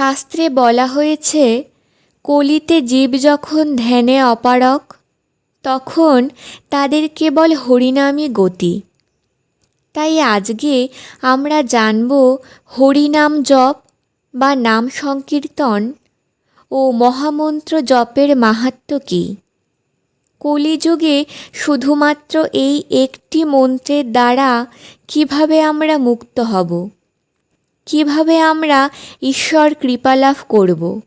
শাস্ত্রে বলা হয়েছে, কলিতে জীব যখন ধ্যানে অপারক, তখন তাদের কেবল হরিনামই গতি। তাই আজকে আমরা জানব হরিনাম জপ বা নাম সংকীর্তন ও মহামন্ত্র জপের মাহাত্ম্য কী। কলিযুগে শুধুমাত্র এই একটি মন্ত্রের দ্বারা কীভাবে আমরা মুক্ত হব? কীভাবে আমরা ঈশ্বর কৃপালাভ করব?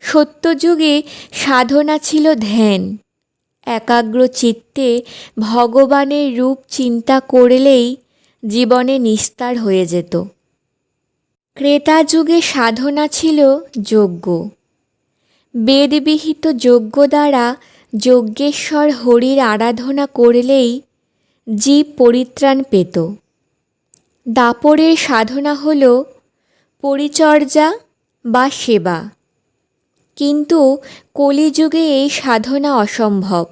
সত্যযুগে সাধনা ছিল ধ্যান। একাগ্র চিত্তে ভগবানের রূপ চিন্তা করলেই জীবনে নিস্তার হয়ে যেত। ক্রেতা যুগে সাধনা ছিল যজ্ঞ। বেদবিহিত যজ্ঞ দ্বারা যজ্ঞেশ্বর হরির আরাধনা করলেই জীব পরিত্রাণ পেত। দাপরের সাধনা হল পরিচর্যা বা সেবা। কিন্তু কলিযুগে এই সাধনা অসম্ভব।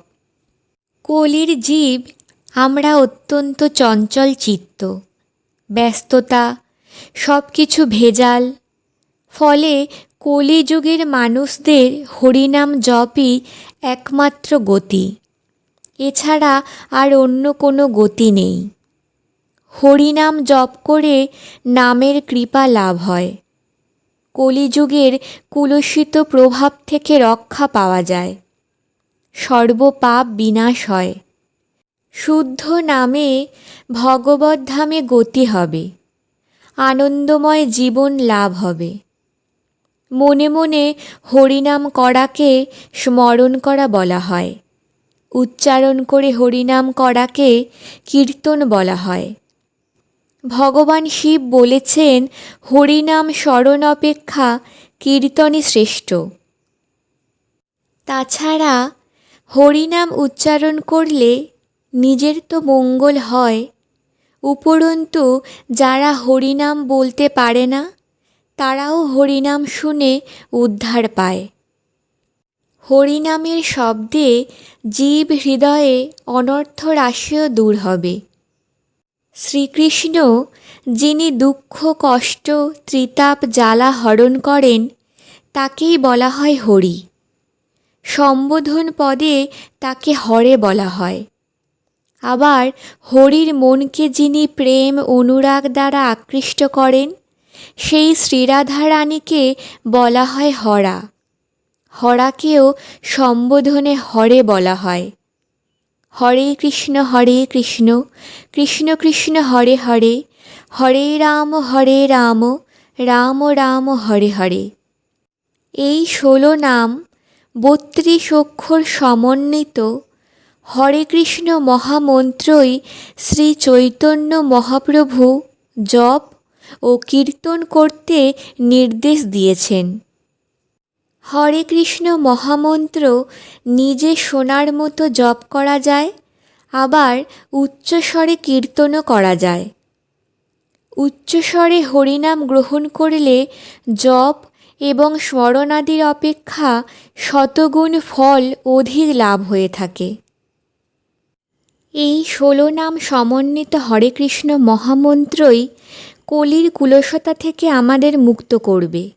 কলির জীব আমরা অত্যন্ত চঞ্চল চিত্ত, ব্যস্ততা সব কিছু ভেজাল। ফলে কলিযুগের মানুষদের হরিনাম জপই একমাত্র গতি। এছাড়া আর অন্য কোনো গতি নেই। হরিনাম জপ করে নামের কৃপা লাভ হয়। কলিযুগের কুলসিত প্রভাব থেকে রক্ষা পাওয়া যায়। সর্বপাপ বিনাশ হয়। শুদ্ধ নামে ভগবত ধামে গতি হবে। আনন্দময় জীবন লাভ হবে। মনে মনে হরিনাম করাকে স্মরণ করা বলা হয়। উচ্চারণ করে হরিনাম করাকে কীর্তন বলা হয়। ভগবান শিব বলেছেন, হরিনাম স্মরণ অপেক্ষা কীর্তনই শ্রেষ্ঠ। তাছাড়া, হরিনাম উচ্চারণ করলে নিজের তো মঙ্গল হয়। উপরন্তু, যারা হরিনাম বলতে পারে না, তারাও হরিনাম শুনে উদ্ধার পায়। হরিনামের শব্দে জীব হৃদয়ে অনর্থ রাশিও দূর হবে। শ্রীকৃষ্ণ, যিনি দুঃখ, কষ্ট, ত্রিতাপ, জ্বালা হরণ করেন, তাকেই বলা হয় হরি। সম্বোধন পদে তাকে হরে বলা হয়। আবার হরির মনকে যিনি প্রেম, অনুরাগ দ্বারা আকৃষ্ট করেন, সেই শ্রীরাধা রানীকে বলা হয় হরা। হরাকেও সম্বোধনে হরে বলা হয়। হরে কৃষ্ণ হরে কৃষ্ণ কৃষ্ণ কৃষ্ণ, হরে হরে হরে রাম হরে রাম রাম রাম, হরে হরে। এই ষোলো নাম বত্রিশ অক্ষর সমন্বিত হরে কৃষ্ণ মহামন্ত্রই শ্রী চৈতন্য মহাপ্রভু জপ ও কীর্তন করতে নির্দেশ দিয়েছেন। হরে কৃষ্ণ মহামন্ত্র, নিজে শোনার মতো জপ করা যায়, আবার উচ্চস্বরে কীর্তনও করা যায়। উচ্চস্বরে হরিনাম গ্রহণ করলে জপ এবং স্মরণাদির অপেক্ষা শতগুণ ফল অধিক লাভ হয়ে থাকে। এই ষোলো নাম সমন্বিত হরে কৃষ্ণ মহামন্ত্রই কলির কুলসতা থেকে আমাদের মুক্ত করবে।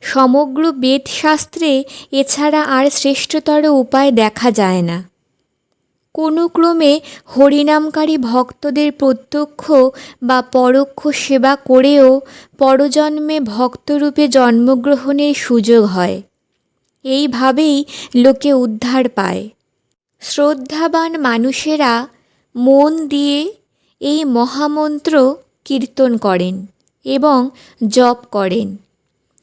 সমগ্র বেদশাস্ত্রে এছাড়া আর শ্রেষ্ঠতর উপায় দেখা যায় না। কোনো ক্রমে হরিনামকারী ভক্তদের প্রত্যক্ষ বা পরোক্ষ সেবা করেও পরজন্মে ভক্তরূপে জন্মগ্রহণের সুযোগ হয়। এইভাবেই লোকে উদ্ধার পায়। শ্রদ্ধাবান মানুষেরা মন দিয়ে এই মহামন্ত্র কীর্তন করেন এবং জপ করেন।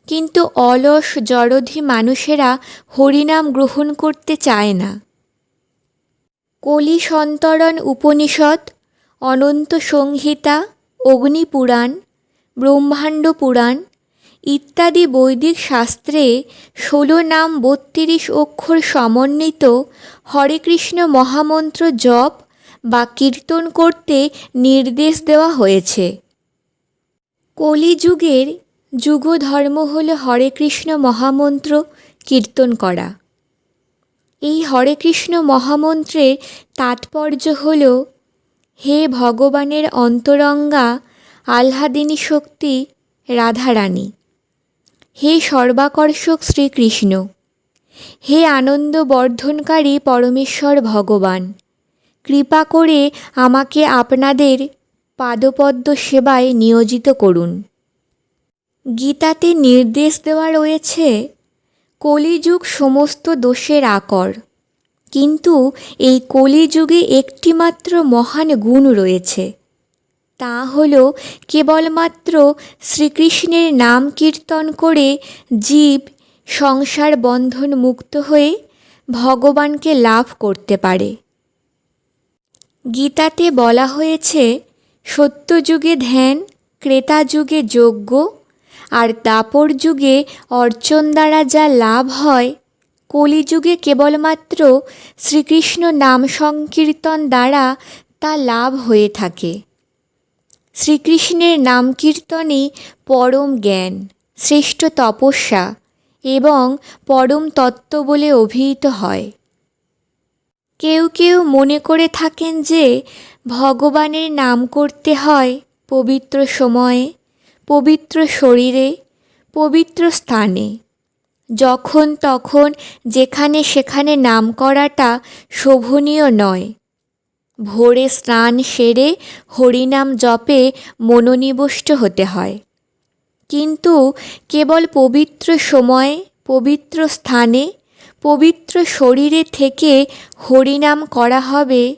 কিন্তু অলস জড়ধি মানুষেরা হরিনাম গ্রহণ করতে চায় না। কলি সন্তরণ উপনিষদ অনন্ত সংহিতা, অগ্নিপুরাণ, ব্রহ্মাণ্ড পুরাণ ইত্যাদি বৈদিক শাস্ত্রে ষোলো নাম বত্রিশ অক্ষর সমন্বিত হরে কৃষ্ণ মহামন্ত্র জপ বা কীর্তন করতে নির্দেশ দেওয়া হয়েছে। কলিযুগের যুগধর্ম হল হরে কৃষ্ণ মহামন্ত্র কীর্তন করা। এই হরে কৃষ্ণ মহামন্ত্রের তাৎপর্য হল, হে ভগবানের অন্তরঙ্গা আহ্লাদিনী শক্তি রাধারানী, হে সর্বাকর্ষক শ্রীকৃষ্ণ, হে আনন্দ বর্ধনকারী পরমেশ্বর ভগবান, কৃপা করে আমাকে আপনাদের পাদপদ্ম সেবায় নিয়োজিত করুন। গীতাতে নির্দেশ দেওয়া রয়েছে, কলিযুগ সমস্ত দোষের আকর। কিন্তু এই কলিযুগে একটিমাত্র মহান গুণ রয়েছে। তা হল কেবলমাত্র শ্রীকৃষ্ণের নাম কীর্তন করে জীব সংসার বন্ধন মুক্ত হয়ে ভগবানকে লাভ করতে পারে। গীতাতে বলা হয়েছে, সত্যযুগে ধ্যান, ক্রেতাযুগে যজ্ঞ আর দাপর যুগে অর্চন দ্বারা যা লাভ হয়, কলিযুগে কেবলমাত্র শ্রীকৃষ্ণ নাম সংকীর্তন দ্বারা তা লাভ হয়ে থাকে। শ্রীকৃষ্ণের নাম কীর্তনই পরম জ্ঞান, শ্রেষ্ঠ তপস্যা এবং পরম তত্ত্ব বলে অভিহিত হয়। কেউ কেউ মনে করে থাকেন যে, ভগবানের নাম করতে হয় পবিত্র সময়ে পবিত্র শরীরে, পবিত্র স্থানে। যখন তখন যেখানে সেখানে নাম করাটা শোভনীয় নয়। ভোরে স্নান সেরে হরিনাম জপে মনোনিবষ্ট হতে হয়। কিন্তু কেবল পবিত্র সময়ে, পবিত্র স্থানে, পবিত্র শরীরে থেকে হরিনাম করা হবে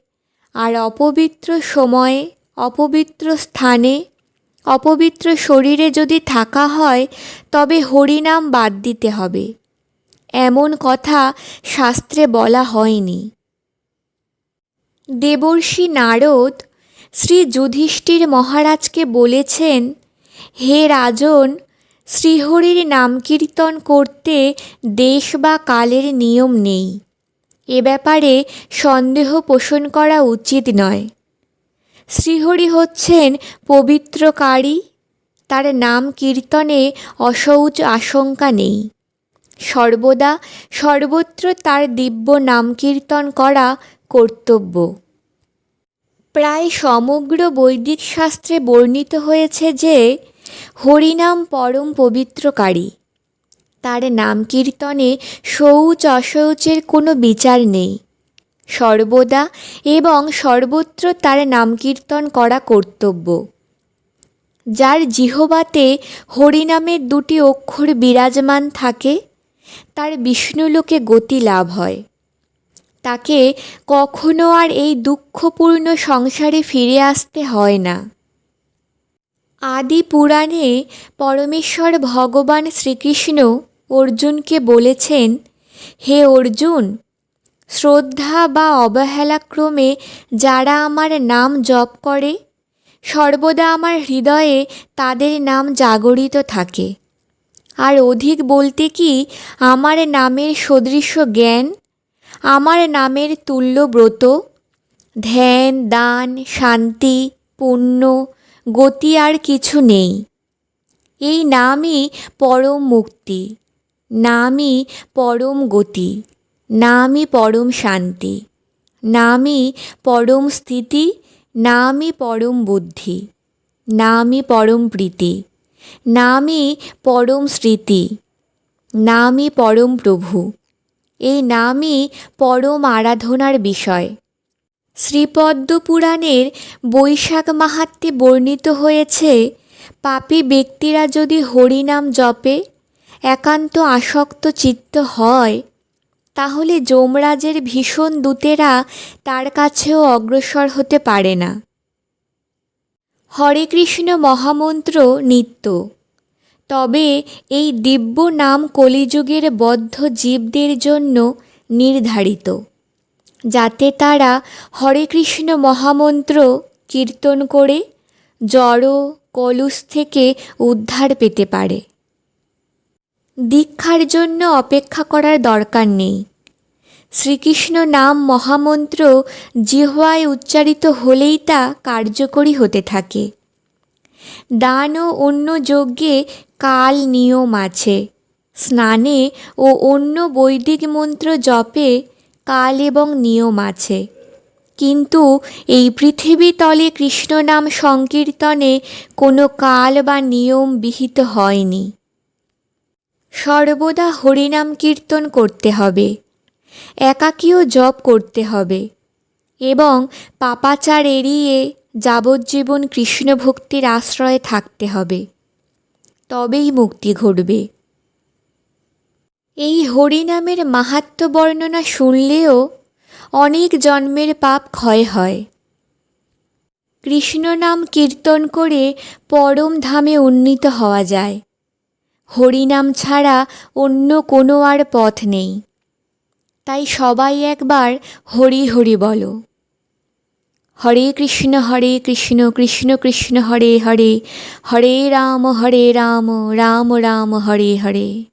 আর অপবিত্র সময়ে, অপবিত্র স্থানে অপবিত্র শরীরে যদি থাকা হয়, তবে হরিনাম বাদ দিতে হবে। এমন কথা শাস্ত্রে বলা হয়নি। দেবর্ষি নারদ শ্রী যুধিষ্ঠির মহারাজকে বলেছেন, হে রাজন, শ্রীহরির নাম কীর্তন করতে দেশ বা কালের নিয়ম নেই। এ ব্যাপারে সন্দেহ পোষণ করা উচিত নয়। শ্রীহরি হচ্ছেন পবিত্রকারী, তার নাম কীর্তনে অসৌচ আশঙ্কা নেই। সর্বদা সর্বত্র তার দিব্য নাম কীর্তন করা কর্তব্য। প্রায় সমগ্র বৈদিক শাস্ত্রে বর্ণিত হয়েছে যে, হরিনাম পরম পবিত্রকারী। তার নাম কীর্তনে শৌচ অশৌচের কোনো বিচার নেই। সর্বদা এবং সর্বত্র তার নাম কীর্তন করা কর্তব্য। যার জিহবাতে হরিনামের দুটি অক্ষর বিরাজমান থাকে, তার বিষ্ণুলোকে গতি লাভ হয়। তাকে কখনো আর এই দুঃখপূর্ণ সংসারে ফিরে আসতে হয় না। আদি পুরাণে পরমেশ্বর ভগবান শ্রীকৃষ্ণ অর্জুনকে বলেছেন, হে অর্জুন শ্রদ্ধা বা অবহেলাক্রমে যারা আমার নাম জপ করে, সর্বদা আমার হৃদয়ে তাদের নাম জাগরিত থাকে। আর অধিক বলতে কি, আমার নামের সদৃশ জ্ঞান, আমার নামের তুল্য ব্রত, ধ্যান, দান, শান্তি, পুণ্য, গতি আর কিছু নেই। এই নামই পরম মুক্তি, নামই পরম গতি। নামই পরম শান্তি নামই পরম স্থিতি নামই পরম বুদ্ধি নামই পরম প্রীতি নামই পরম স্মৃতি নামই পরম প্রভু। এই নামই পরম আরাধনার বিষয়। শ্রীপদ্ম পুরাণের বৈশাখ মাহাত্মে বর্ণিত হয়েছে, পাপী ব্যক্তিরা যদি হরিনাম জপে, একান্ত আসক্ত চিত্ত হয় তাহলে যমরাজের ভীষণ দূতেরা তার কাছেও অগ্রসর হতে পারে না। হরে কৃষ্ণ মহামন্ত্র নিত্য। তবে এই দিব্য নাম কলিযুগের বদ্ধ জীবদের জন্য নির্ধারিত, যাতে তারা হরে কৃষ্ণ মহামন্ত্র কীর্তন করে, জড়, কলুষ থেকে উদ্ধার পেতে পারে। দীক্ষার জন্য অপেক্ষা করার দরকার নেই। শ্রীকৃষ্ণ নাম মহামন্ত্র জিহ্বায় উচ্চারিত হলেই তা কার্যকরী হতে থাকে। দান ও অন্য যজ্ঞে কাল নিয়ম আছে। স্নানে ও অন্য বৈদিক মন্ত্র জপে কাল এবং নিয়ম আছে। কিন্তু এই পৃথিবী তলে কৃষ্ণ নাম সংকীর্তনে কোনো কাল বা নিয়ম বিহিত হয়নি। সর্বদা হরিনাম কীর্তন করতে হবে একাকীও জপ করতে হবে এবং পাপাচার এড়িয়ে যাবজ্জীবন কৃষ্ণ ভক্তির আশ্রয়ে থাকতে হবে, তবেই মুক্তি ঘটবে। এই হরিনামের মাহাত্ম্য বর্ণনা শুনলেও অনেক জন্মের পাপ ক্ষয় হয়। কৃষ্ণ নাম কীর্তন করে পরম ধামে উন্নীত হওয়া যায়। হরিনাম ছাড়া অন্য কোনো আর পথ নেই। তাই সবাই একবার হরি হরি বলো। হরে কৃষ্ণ হরে কৃষ্ণ কৃষ্ণ কৃষ্ণ, হরে হরে। হরে রাম হরে রাম রাম রাম, হরে হরে।